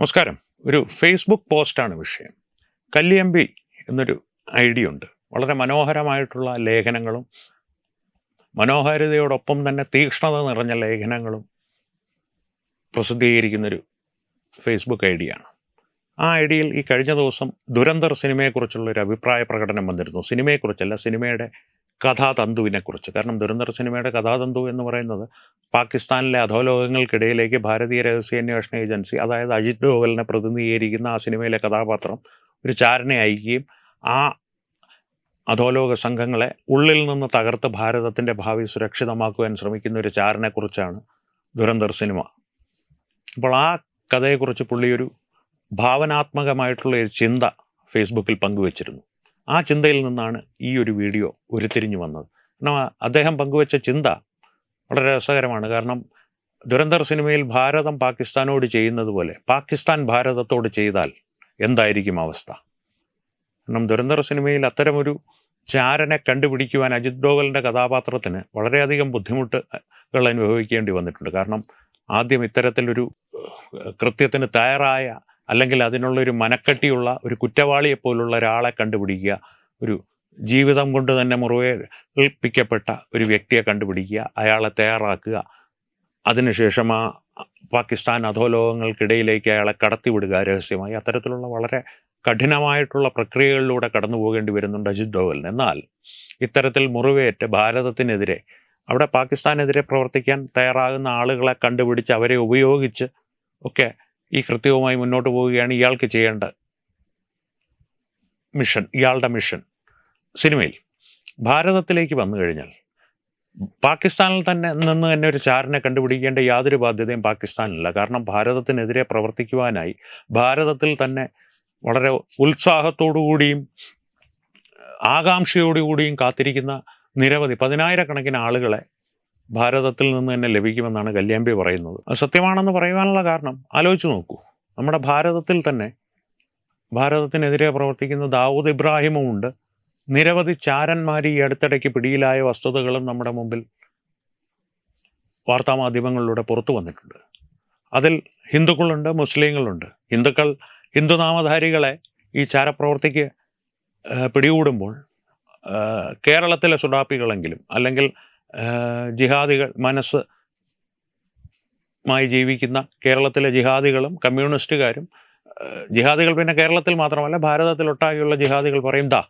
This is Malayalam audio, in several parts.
നമസ്കാരം. ഒരു ഫേസ്ബുക്ക് പോസ്റ്റാണ് വിഷയം. കല്ലിയമ്പി എന്നൊരു ഐഡിയ ഉണ്ട്. വളരെ മനോഹരമായിട്ടുള്ള ലേഖനങ്ങളും മനോഹാരിതയോടൊപ്പം തന്നെ തീക്ഷ്ണത നിറഞ്ഞ ലേഖനങ്ങളും പ്രസിദ്ധീകരിക്കുന്നൊരു ഫേസ്ബുക്ക് ഐ ആണ് ആ ഐഡിയയിൽ ഈ കഴിഞ്ഞ ദിവസം ദുരന്തർ സിനിമയെക്കുറിച്ചുള്ള ഒരു അഭിപ്രായ പ്രകടനം വന്നിരുന്നു. സിനിമയെക്കുറിച്ചല്ല സിനിമയുടെ കഥാതന്തുവിനെക്കുറിച്ച്. കാരണം ദുരന്തർ സിനിമയുടെ കഥാതന്തു എന്ന് പറയുന്നത് പാകിസ്ഥാനിലെ അധോലോകങ്ങൾക്കിടയിലേക്ക് ഭാരതീയ രഹസ്യാന്വേഷണ ഏജൻസി അതായത് അജിത് ഡോവലിനെ പ്രതിനിധീകരിക്കുന്ന ആ സിനിമയിലെ കഥാപാത്രം ഒരു ചാരനെ അയക്കുകയും ആ അധോലോക സംഘങ്ങളെ ഉള്ളിൽ നിന്ന് തകർത്ത് ഭാരതത്തിന്റെ ഭാവി സുരക്ഷിതമാക്കുവാൻ ശ്രമിക്കുന്ന ഒരു ചാരനെക്കുറിച്ചാണ് ദുരന്തർ സിനിമ. അപ്പോൾ ആ കഥയെക്കുറിച്ച് പുള്ളിയൊരു ഭാവനാത്മകമായിട്ടുള്ള ഒരു ചിന്ത ഫേസ്ബുക്കിൽ പങ്കുവച്ചിരുന്നു. ആ ചിന്തയിൽ നിന്നാണ് ഈ ഒരു വീഡിയോ ഉരുത്തിരിഞ്ഞു വന്നത്. കാരണം അദ്ദേഹം പങ്കുവച്ച ചിന്ത വളരെ രസകരമാണ്. കാരണം ദുരന്തർ സിനിമയിൽ ഭാരതം പാകിസ്ഥാനോട് ചെയ്യുന്നത് പോലെ പാകിസ്ഥാൻ ഭാരതത്തോട് ചെയ്താൽ എന്തായിരിക്കും അവസ്ഥ? കാരണം ദുരന്തർ സിനിമയിൽ അത്തരമൊരു ചാരനെ കണ്ടുപിടിക്കുവാൻ അജിത് ഡോവലിന്റെ കഥാപാത്രത്തിന് വളരെയധികം ബുദ്ധിമുട്ടുകൾ അനുഭവിക്കേണ്ടി വന്നിട്ടുണ്ട്. കാരണം ആദ്യം ഇത്തരത്തിലൊരു കൃത്യത്തിന് തയ്യാറായ അല്ലെങ്കിൽ അതിനുള്ളൊരു മനക്കട്ടിയുള്ള ഒരു കുറ്റവാളിയെ പോലുള്ള ഒരാളെ കണ്ടുപിടിക്കുക ഒരു ജീവിതം കൊണ്ട് തന്നെ മുറിവേൽപ്പിക്കപ്പെട്ട ഒരു വ്യക്തിയെ കണ്ടുപിടിക്കുക അയാളെ തയ്യാറാക്കുക. അതിനുശേഷം ആ പാകിസ്ഥാൻ അധോലോകങ്ങൾക്കിടയിലേക്ക് അയാളെ കടത്തിവിടുക രഹസ്യമായി. അത്തരത്തിലുള്ള വളരെ കഠിനമായിട്ടുള്ള പ്രക്രിയകളിലൂടെ കടന്നു പോകേണ്ടി വരുന്നുണ്ട് അജിത് ഡോവലിന് എന്നാൽ ഇത്തരത്തിൽ മുറിവേറ്റ് ഭാരതത്തിനെതിരെ അവിടെ പാകിസ്ഥാനെതിരെ പ്രവർത്തിക്കാൻ തയ്യാറാകുന്ന ആളുകളെ കണ്ടുപിടിച്ച് അവരെ ഉപയോഗിച്ച് ഒക്കെ ഈ കൃത്യവുമായി മുന്നോട്ട് പോവുകയാണ് ഇയാൾക്ക് ചെയ്യേണ്ട മിഷൻ ഇയാളുടെ മിഷൻ. സിനിമയിൽ ഭാരതത്തിലേക്ക് വന്നു കഴിഞ്ഞാൽ പാകിസ്ഥാനിൽ തന്നെ നിന്ന് തന്നെ ഒരു ചാരനെ കണ്ടുപിടിക്കേണ്ട യാതൊരു ബാധ്യതയും പാകിസ്ഥാനില്ല കാരണം ഭാരതത്തിനെതിരെ പ്രവർത്തിക്കുവാനായി ഭാരതത്തിൽ തന്നെ വളരെ ഉത്സാഹത്തോടു കൂടിയും ആകാംക്ഷയോടുകൂടിയും കാത്തിരിക്കുന്ന നിരവധി പതിനായിരക്കണക്കിന് ആളുകളെ ഭാരതത്തിൽ നിന്ന് തന്നെ ലഭിക്കുമെന്നാണ് കല്യാമ്പി പറയുന്നത്. അത് സത്യമാണെന്ന് പറയുവാനുള്ള കാരണം ആലോചിച്ച് നോക്കൂ. നമ്മുടെ ഭാരതത്തിൽ തന്നെ ഭാരതത്തിനെതിരെ പ്രവർത്തിക്കുന്ന ദാവൂദ് ഇബ്രാഹിമും ഉണ്ട്. നിരവധി ചാരന്മാർ ഈ അടുത്തിടയ്ക്ക് പിടിയിലായ വസ്തുതകളും നമ്മുടെ മുമ്പിൽ വാർത്താമാധ്യമങ്ങളിലൂടെ പുറത്തു വന്നിട്ടുണ്ട്. അതിൽ ഹിന്ദുക്കളുണ്ട് മുസ്ലിങ്ങളുണ്ട്. ഹിന്ദുക്കൾ ഹിന്ദുനാമധാരികളെ ഈ ചാരപ്രവർത്തിക്ക് പിടികൂടുമ്പോൾ കേരളത്തിലെ സുഡാപ്പികളെങ്കിലും അല്ലെങ്കിൽ ജിഹാദികൾ മനസ്സ് മായി ജീവിക്കുന്ന കേരളത്തിലെ ജിഹാദികളും കമ്മ്യൂണിസ്റ്റുകാരും ജിഹാദികൾ പിന്നെ കേരളത്തിൽ മാത്രമല്ല ഭാരതത്തിലൊട്ടാകെയുള്ള ജിഹാദികൾ പറയും ദാ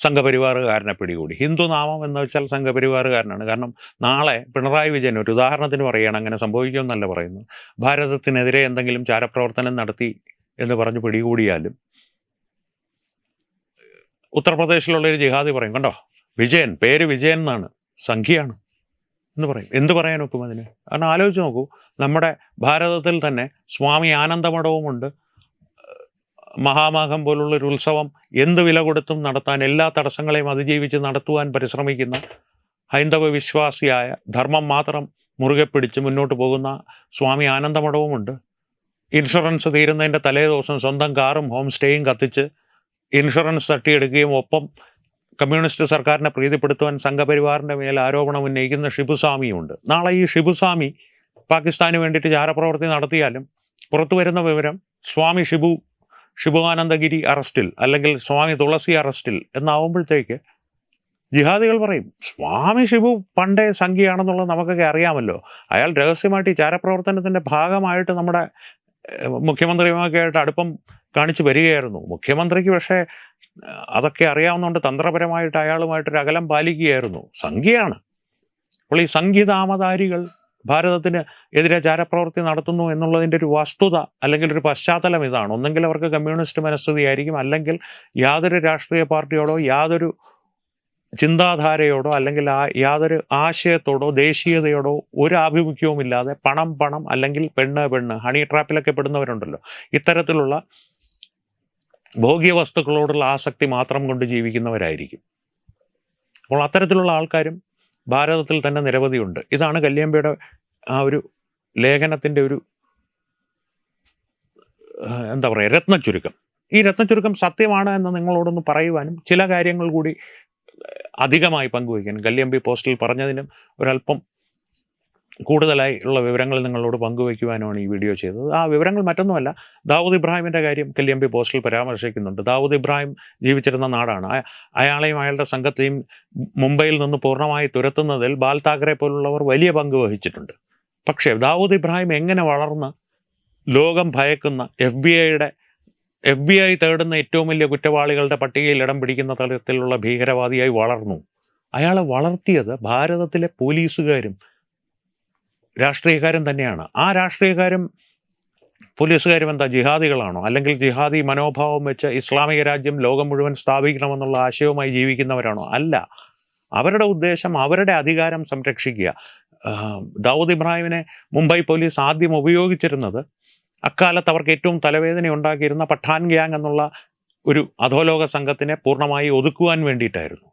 സംഘപരിവാറുകാരനെ പിടികൂടി. ഹിന്ദു നാമം എന്ന് വെച്ചാൽ സംഘപരിവാറുകാരനാണ്. കാരണം നാളെ പിണറായി വിജയൻ ഒരു ഉദാഹരണത്തിന് പറയുകയാണ് അങ്ങനെ സംഭവിക്കുമെന്നല്ല പറയുന്നു ഭാരതത്തിനെതിരെ എന്തെങ്കിലും ചാരപ്രവർത്തനം നടത്തി എന്ന് പറഞ്ഞ് പിടികൂടിയാലും ഉത്തർപ്രദേശിലുള്ള ഒരു ജിഹാദി പറയും കണ്ടോ? വിജയൻ പേര് വിജയൻ എന്നാണ്. സംഖ്യയാണ് എന്ന് പറയും. എന്ത് പറയാൻ ഒക്കും അതിന്? കാരണം ആലോചിച്ച് നോക്കൂ നമ്മുടെ ഭാരതത്തിൽ തന്നെ സ്വാമി ആനന്ദമഠവുമുണ്ട്. മഹാമാഘം പോലുള്ളൊരു ഉത്സവം എന്ത് വില കൊടുത്തും നടത്താൻ എല്ലാ തടസ്സങ്ങളെയും അതിജീവിച്ച് നടത്തുവാൻ പരിശ്രമിക്കുന്ന ഹൈന്ദവ വിശ്വാസിയായ ധർമ്മം മാത്രം മുറുകെ പിടിച്ച് മുന്നോട്ട് പോകുന്ന സ്വാമി ആനന്ദമഠവുമുണ്ട്. ഇൻഷുറൻസ് തീരുന്നതിന്റെ തലേ ദിവസം സ്വന്തം കാറും ഹോം സ്റ്റേയും കത്തിച്ച് ഇൻഷുറൻസ് തട്ടിയെടുക്കുകയും ഒപ്പം കമ്മ്യൂണിസ്റ്റ് സർക്കാരിനെ പ്രീതിപ്പെടുത്തുവാൻ സംഘപരിവാറിന്റെ മേൽ ആരോപണം ഉന്നയിക്കുന്ന ഷിബുസ്വാമിയുണ്ട് നാളെ ഈ ഷിബുസ്വാമി പാകിസ്ഥാന് വേണ്ടിയിട്ട് ചാരപ്രവർത്തി നടത്തിയാലും പുറത്തു വരുന്ന വിവരം സ്വാമി ഷിബു ഷിബുവാനന്ദഗിരി അറസ്റ്റിൽ അല്ലെങ്കിൽ സ്വാമി തുളസി അറസ്റ്റിൽ എന്നാവുമ്പോഴത്തേക്ക് ജിഹാദികൾ പറയും സ്വാമി ഷിബു പണ്ടേ സംഖ്യയാണെന്നുള്ളത് നമുക്കൊക്കെ അറിയാമല്ലോ. അയാൾ രഹസ്യമായിട്ട് ഈ ചാരപ്രവർത്തനത്തിന്റെ ഭാഗമായിട്ട് നമ്മുടെ മുഖ്യമന്ത്രിയുമൊക്കെ ആയിട്ട് അടുപ്പം കാണിച്ചു വരികയായിരുന്നു. മുഖ്യമന്ത്രിക്ക് പക്ഷേ അതൊക്കെ അറിയാവുന്നതുകൊണ്ട് തന്ത്രപരമായിട്ട് അയാളുമായിട്ടൊരു അകലം പാലിക്കുകയായിരുന്നു. സംഖ്യയാണ്. അപ്പോൾ ഈ സംഗീതാമതാരികൾ ഭാരതത്തിന് എതിരെ ചാരപ്രവൃത്തി നടത്തുന്നു എന്നുള്ളതിന്റെ ഒരു വസ്തുത അല്ലെങ്കിൽ ഒരു പശ്ചാത്തലം ഇതാണ്. ഒന്നെങ്കിൽ അവർക്ക് കമ്മ്യൂണിസ്റ്റ് മനസ്ഥിതിയായിരിക്കും. അല്ലെങ്കിൽ യാതൊരു രാഷ്ട്രീയ പാർട്ടിയോടോ യാതൊരു ചിന്താധാരയോടോ അല്ലെങ്കിൽ ആ യാതൊരു ആശയത്തോടോ ദേശീയതയോടോ ഒരു ആഭിമുഖ്യവും ഇല്ലാതെ പണം പണം അല്ലെങ്കിൽ പെണ്ണ് പെണ്ണ് ഹണി ട്രാപ്പിലൊക്കെ പെടുന്നവരുണ്ടല്ലോ. ഇത്തരത്തിലുള്ള ഭോഗ്യ വസ്തുക്കളോടുള്ള ആസക്തി മാത്രം കൊണ്ട് ജീവിക്കുന്നവരായിരിക്കും. അപ്പോൾ അത്തരത്തിലുള്ള ആൾക്കാരും ഭാരതത്തിൽ തന്നെ നിരവധിയുണ്ട്. ഇതാണ് കല്യാമ്പയുടെ ആ ഒരു ലേഖനത്തിന്റെ ഒരു എന്താ പറയുക രത്നച്ചുരുക്കം. ഈ രത്നച്ചുരുക്കം സത്യമാണ് എന്ന് നിങ്ങളോടൊന്ന് പറയുവാനും ചില കാര്യങ്ങൾ കൂടി അധികമായി പങ്കുവയ്ക്കാനും. കല്യമ്പി പോസ്റ്റിൽ പറഞ്ഞതിനും ഒരല്പം കൂടുതലായി ഉള്ള വിവരങ്ങൾ നിങ്ങളോട് പങ്കുവയ്ക്കുവാനുമാണ് ഈ വീഡിയോ ചെയ്തത്. ആ വിവരങ്ങൾ മറ്റൊന്നുമല്ല. ദാവൂദ് ഇബ്രാഹിമിന്റെ കാര്യം കല്യമ്പി പോസ്റ്റിൽ പരാമർശിക്കുന്നുണ്ട്. ദാവൂദ് ഇബ്രാഹിം ജീവിച്ചിരുന്ന നാടാണ്. അയ- അയാളെയും അയാളുടെ സംഘത്തെയും മുംബൈയിൽ നിന്ന് പൂർണമായി തുരത്തുന്നതിൽ ബാൽ താക്കറെ പോലുള്ളവർ വലിയ പങ്ക് വഹിച്ചിട്ടുണ്ട്. പക്ഷേ ദാവൂദ് ഇബ്രാഹിം എങ്ങനെ വളർന്ന് ലോകം ഭയക്കുന്ന എഫ് ബി ഐയുടെ എഫ് ബി ഐ തേടുന്ന ഏറ്റവും വലിയ കുറ്റവാളികളുടെ പട്ടികയിൽ ഇടം പിടിക്കുന്ന തരത്തിലുള്ള ഭീകരവാദിയായി വളർന്നു. അയാളെ വളർത്തിയത് ഭാരതത്തിലെ പോലീസുകാരും രാഷ്ട്രീയക്കാരും തന്നെയാണ്. ആ രാഷ്ട്രീയക്കാരും പോലീസുകാരും എന്താ ജിഹാദികളാണോ? അല്ലെങ്കിൽ ജിഹാദി മനോഭാവം വെച്ച് ഇസ്ലാമിക രാജ്യം ലോകം മുഴുവൻ സ്ഥാപിക്കണമെന്നുള്ള ആശയവുമായി ജീവിക്കുന്നവരാണോ? അല്ല. അവരുടെ ഉദ്ദേശം അവരുടെ അധികാരം സംരക്ഷിക്കുക. ദൗദ് ഇബ്രാഹിമിനെ മുംബൈ പോലീസ് ആദ്യം ഉപയോഗിച്ചിരുന്നത് അക്കാലത്ത് അവർക്ക് ഏറ്റവും തലവേദന ഉണ്ടാക്കിയിരുന്ന പഠാൻ ഗ്യാങ് എന്നുള്ള ഒരു അധോലോക സംഘത്തിനെ പൂർണമായി ഒതുക്കുവാൻ വേണ്ടിയിട്ടായിരുന്നു.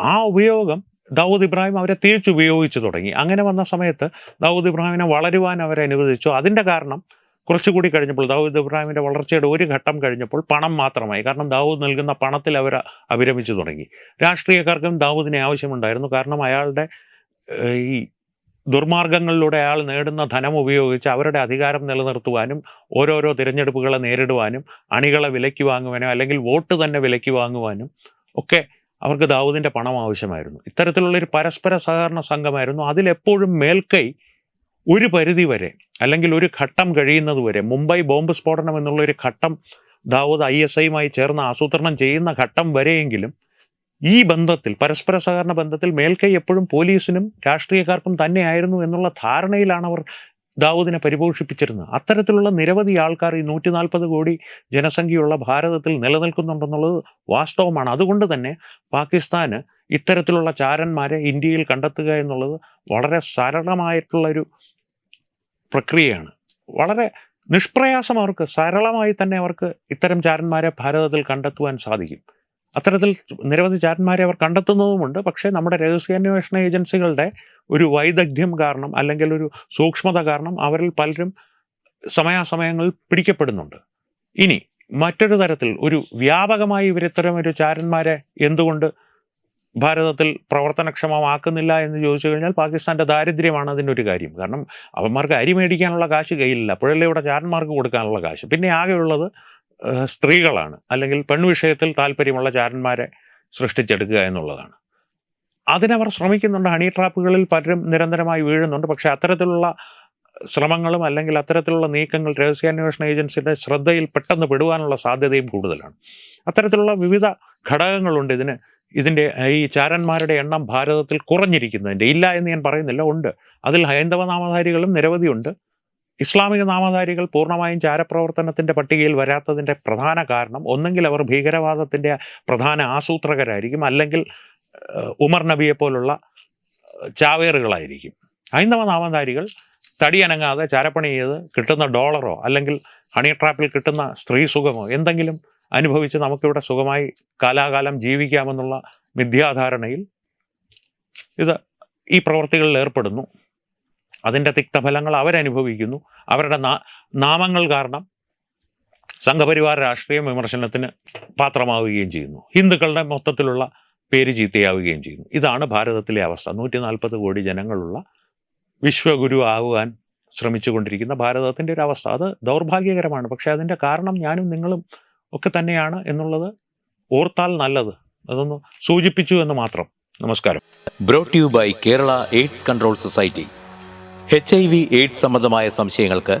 ആ ഉപയോഗം ദാവൂദ് ഇബ്രാഹിം അവരെ തിരിച്ചുപയോഗിച്ചു തുടങ്ങി. അങ്ങനെ വന്ന സമയത്ത് ദാവൂദ് ഇബ്രാഹിമിനെ വളരുവാൻ അവരെ അനുവദിച്ചു. അതിന്റെ കാരണം കുറച്ചുകൂടി കഴിഞ്ഞപ്പോൾ ദാവൂദ് ഇബ്രാഹിമിന്റെ വളർച്ചയുടെ ഒരു ഘട്ടം കഴിഞ്ഞപ്പോൾ പണം മാത്രമായി. കാരണം ദാവൂദ് നൽകുന്ന പണത്തിൽ അവർ അഭിരമിച്ചു തുടങ്ങി. രാഷ്ട്രീയക്കാർക്കും ദാവൂദിനെ ആവശ്യമുണ്ടായിരുന്നു. കാരണം അയാളുടെ ഈ ദുർമാർഗങ്ങളിലൂടെ അയാൾ നേടുന്ന ധനം ഉപയോഗിച്ച് അവരുടെ അധികാരം നിലനിർത്തുവാനും ഓരോരോ തിരഞ്ഞെടുപ്പുകളെ നേരിടുവാനും അണികളെ വിലയ്ക്ക് വാങ്ങുവാനും അല്ലെങ്കിൽ വോട്ട് തന്നെ വിലയ്ക്ക് വാങ്ങുവാനും ഒക്കെ അവർക്ക് ദാവൂദിന്റെ പണം ആവശ്യമായിരുന്നു. ഇത്തരത്തിലുള്ള ഒരു പരസ്പര സഹകരണ സംഘമായിരുന്നു. അതിലെപ്പോഴും മേൽക്കൈ ഒരു പരിധി വരെ അല്ലെങ്കിൽ ഒരു ഘട്ടം കഴിയുന്നത് വരെ മുംബൈ ബോംബ് സ്ഫോടനം എന്നുള്ള ഒരു ഘട്ടം ദാവൂദ് ഐ എസ് ഐയുമായി ചേർന്ന് ആസൂത്രണം ചെയ്യുന്ന ഘട്ടം വരെയെങ്കിലും ഈ ബന്ധത്തിൽ പരസ്പര സഹകരണ ബന്ധത്തിൽ മേൽക്കൈ എപ്പോഴും പോലീസിനും രാഷ്ട്രീയക്കാർക്കും തന്നെയായിരുന്നു എന്നുള്ള ധാരണയിലാണ് അവർ ദാവൂദിനെ പരിപോഷിപ്പിച്ചിരുന്നത് അത്തരത്തിലുള്ള നിരവധി ആൾക്കാർ ഈ നൂറ്റി നാൽപ്പത് കോടി ജനസംഖ്യയുള്ള ഭാരതത്തിൽ നിലനിൽക്കുന്നുണ്ടെന്നുള്ളത് വാസ്തവമാണ്. അതുകൊണ്ട് തന്നെ പാകിസ്ഥാന് ഇത്തരത്തിലുള്ള ചാരന്മാരെ ഇന്ത്യയിൽ കണ്ടെത്തുക എന്നുള്ളത് വളരെ സരളമായിട്ടുള്ളൊരു പ്രക്രിയയാണ്. വളരെ നിഷ്പ്രയാസം അവർക്ക് സരളമായി തന്നെ അവർക്ക് ഇത്തരം ചാരന്മാരെ ഭാരതത്തിൽ കണ്ടെത്തുവാൻ സാധിക്കും. അത്തരത്തിൽ നിരവധി ചാരന്മാരെ അവർ കണ്ടെത്തുന്നതുമുണ്ട്. പക്ഷേ നമ്മുടെ രഹസ്യാന്വേഷണ ഏജൻസികളുടെ ഒരു വൈദഗ്ധ്യം കാരണം അല്ലെങ്കിൽ ഒരു സൂക്ഷ്മത കാരണം അവരിൽ പലരും സമയാസമയങ്ങളിൽ പിടിക്കപ്പെടുന്നുണ്ട്. ഇനി മറ്റൊരു തരത്തിൽ ഒരു വ്യാപകമായി ഇവരിത്തരം ഒരു ചാരന്മാരെ എന്തുകൊണ്ട് ഭാരതത്തിൽ പ്രവർത്തനക്ഷമമാക്കുന്നില്ല എന്ന് ചോദിച്ചു കഴിഞ്ഞാൽ പാകിസ്ഥാന്റെ ദാരിദ്ര്യമാണ് അതിന്റെ ഒരു കാര്യം. കാരണം അവന്മാർക്ക് അരി മേടിക്കാനുള്ള കാശ് കയ്യിലില്ല. അപ്പോഴല്ലേ ഇവിടെ ചാരന്മാർക്ക് കൊടുക്കാനുള്ള കാശ്. പിന്നെ ആകെയുള്ളത് സ്ത്രീകളാണ്. അല്ലെങ്കിൽ പെൺവിഷയത്തിൽ താല്പര്യമുള്ള ചാരന്മാരെ സൃഷ്ടിച്ചെടുക്കുക എന്നുള്ളതാണ്. അതിനവർ ശ്രമിക്കുന്നുണ്ട്. ഹണി ട്രാപ്പുകളിൽ പലരും നിരന്തരമായി വീഴുന്നുണ്ട്. പക്ഷേ അത്തരത്തിലുള്ള ശ്രമങ്ങളും അല്ലെങ്കിൽ അത്തരത്തിലുള്ള നീക്കങ്ങൾ രഹസ്യാന്വേഷണ ഏജൻസിയുടെ ശ്രദ്ധയിൽ പെട്ടെന്ന് പെടുവാനുള്ള സാധ്യതയും കൂടുതലാണ്. അത്തരത്തിലുള്ള വിവിധ ഘടകങ്ങളുണ്ട് ഇതിന്. ഇതിന്റെ ഈ ചാരന്മാരുടെ എണ്ണം ഭാരതത്തിൽ കുറഞ്ഞിരിക്കുന്നതിന്റെ. ഇല്ല എന്ന് ഞാൻ പറയുന്നില്ല. ഉണ്ട്. അതിൽ ഹൈന്ദവ നാമധാരികളും നിരവധിയുണ്ട്. ഇസ്ലാമിക നാമധാരികൾ പൂർണമായും ചാരപ്രവർത്തനത്തിന്റെ പട്ടികയിൽ വരാത്തതിന്റെ പ്രധാന കാരണം ഒന്നെങ്കിൽ അവർ ഭീകരവാദത്തിന്റെ പ്രധാന ആസൂത്രകരായിരിക്കും. അല്ലെങ്കിൽ ഉമർ നബിയെ പോലുള്ള ചാവേറുകളായിരിക്കും. ഹൈന്ദവ നാമധാരികൾ തടിയനങ്ങാതെ ചാരപ്പണി ചെയ്ത് കിട്ടുന്ന ഡോളറോ അല്ലെങ്കിൽ ഹണി ട്രാപ്പിൽ കിട്ടുന്ന സ്ത്രീ സുഖമോ എന്തെങ്കിലും അനുഭവിച്ച് നമുക്കിവിടെ സുഖമായി കാലാകാലം ജീവിക്കാമെന്നുള്ള മിഥ്യാധാരണയിൽ ഇത് ഈ പ്രവർത്തികളിൽ ഏർപ്പെടുന്നു. അതിന്റെ തിക്തഫലങ്ങൾ അവരനുഭവിക്കുന്നു. അവരുടെ നാമങ്ങൾ കാരണം സംഘപരിവാർ രാഷ്ട്രീയ വിമർശനത്തിന് പാത്രമാവുകയും ചെയ്യുന്നു. ഹിന്ദുക്കളുടെ മൊത്തത്തിലുള്ള പേര് ചീത്തയാവുകയും ചെയ്യുന്നു. ഇതാണ് ഭാരതത്തിലെ അവസ്ഥ. നൂറ്റി നാൽപ്പത് കോടി ജനങ്ങളുള്ള വിശ്വഗുരു ആകുവാൻ ശ്രമിച്ചുകൊണ്ടിരിക്കുന്ന ഭാരതത്തിന്റെ ഒരു അവസ്ഥ. അത് ദൗർഭാഗ്യകരമാണ്. പക്ഷേ അതിന്റെ കാരണം ഞാനും നിങ്ങളും ഒക്കെ തന്നെയാണ് എന്നുള്ളത് ഓർത്താൽ നല്ലത്. അതൊന്ന് സൂചിപ്പിച്ചു എന്ന് മാത്രം. നമസ്കാരം. Brought you by Kerala AIDS control society H I V AIDS സംബന്ധമായ സംശയങ്ങൾക്ക്